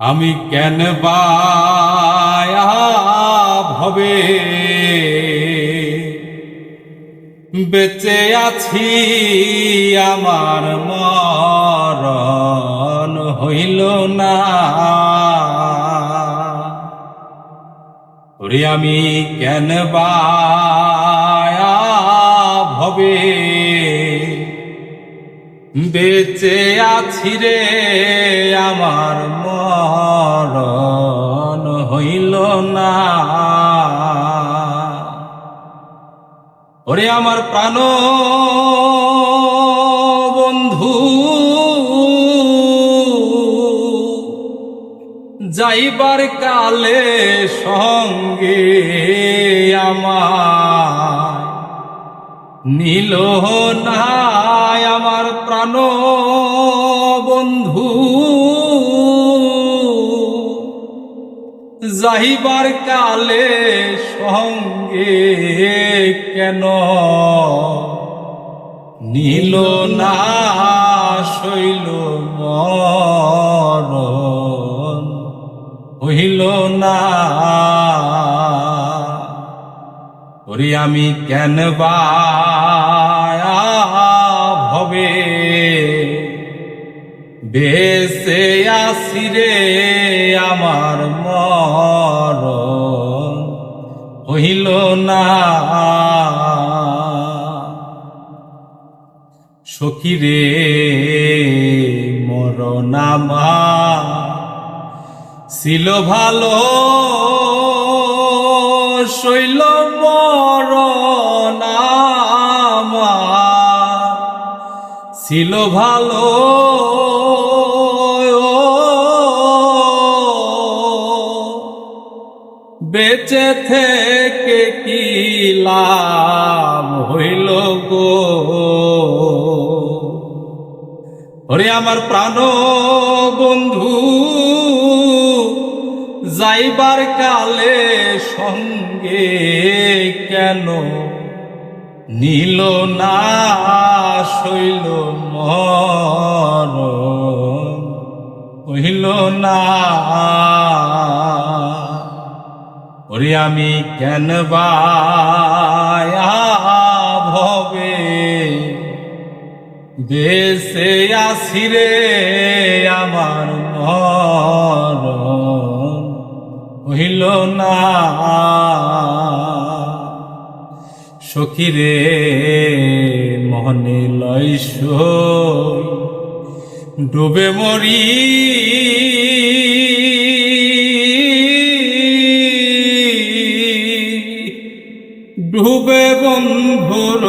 আমি কেন ভবে? বেঁচে আছি আমার মরণ হইল না। ওরে আমি কেন ভবে? বেঁচে আছি রে, আমার মরণ হইল না। ওরে আমার প্রাণ বন্ধু, যাইবার কালে সঙ্গে আমার নীল নাই আমার প্রাণ বন্ধু। যাইবার কালে সঙ্গে কেন? নীল না শৈল মরণ। হইল না। ওরে আমি কেন বায়া বেসে আসি রে আমার মরণ। হইল না। সখী রে মরণামা ছিল ভালো। শৈল মরণামা ছিল ভালো। বেঁচে থেকে কি লাভ হইল গো? ওরে আমার প্রাণ বন্ধু, যাইবার কালে সঙ্গে কেন নীল না শৈল মর হইল না ওরে আমি কেন ভবে? দেশে আসিরে আমার মরণ। হইল না। সখীরে মনে লইস ডুবে মরি ডুবে বন্ধুর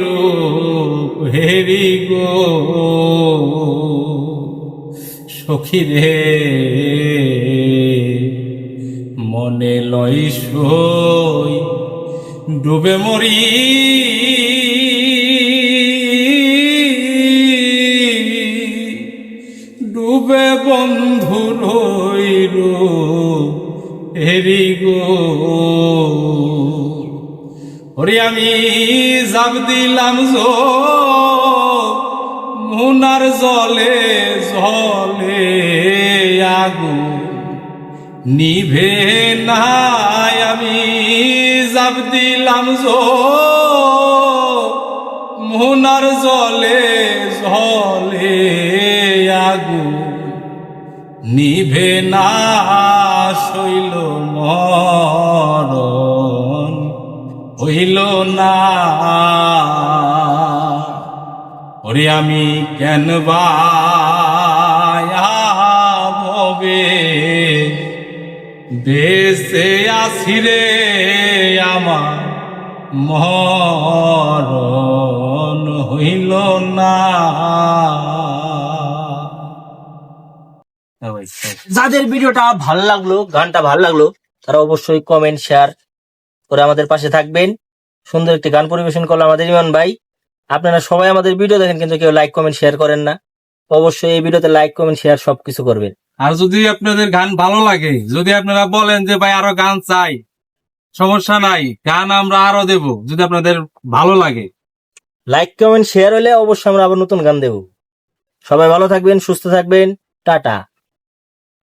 রূপ, হেরি গো। সখীরে মনে লই সই, ডুবে মরি। ডুবে বন্ধু রইল হেরি গো। ওরে আমি জাব দিলাম জো, মুনার জলে জলে আগু নিভে নাই আমি জাব দিলাম জো, মুনার জলে জলে আগু নিভে না শৈল মরণ। হইল না। ওরে আমি কেন ভবে দেশে আসিরে আমার মরণ হইল না। যাদের ভিডিওটা ভালো লাগল, গানটা ভালো লাগল, তারা অবশ্যই কমেন্ট শেয়ার করে আমাদের পাশে থাকবেন। সুন্দর একটি গান পরিবেশন করল আমাদের ইমান ভাই। আপনারা সবাই আমাদের ভিডিও দেখেন কিন্তু কেউ লাইক কমেন্ট শেয়ার করেন না। অবশ্যই এই ভিডিওতে লাইক কমেন্ট শেয়ার সবকিছু করবেন। আর যদি আপনাদের গান ভালো লাগে যদি আপনারা বলেন যে ভাই আরও গান চাই সমস্যা নাই গান আমরা আরও দেব যদি আপনাদের ভালো লাগে। লাইক কমেন্ট শেয়ার হলে অবশ্যই আমরা আবার নতুন গান দেব। সবাই ভালো থাকবেন সুস্থ থাকবেন। টাটা।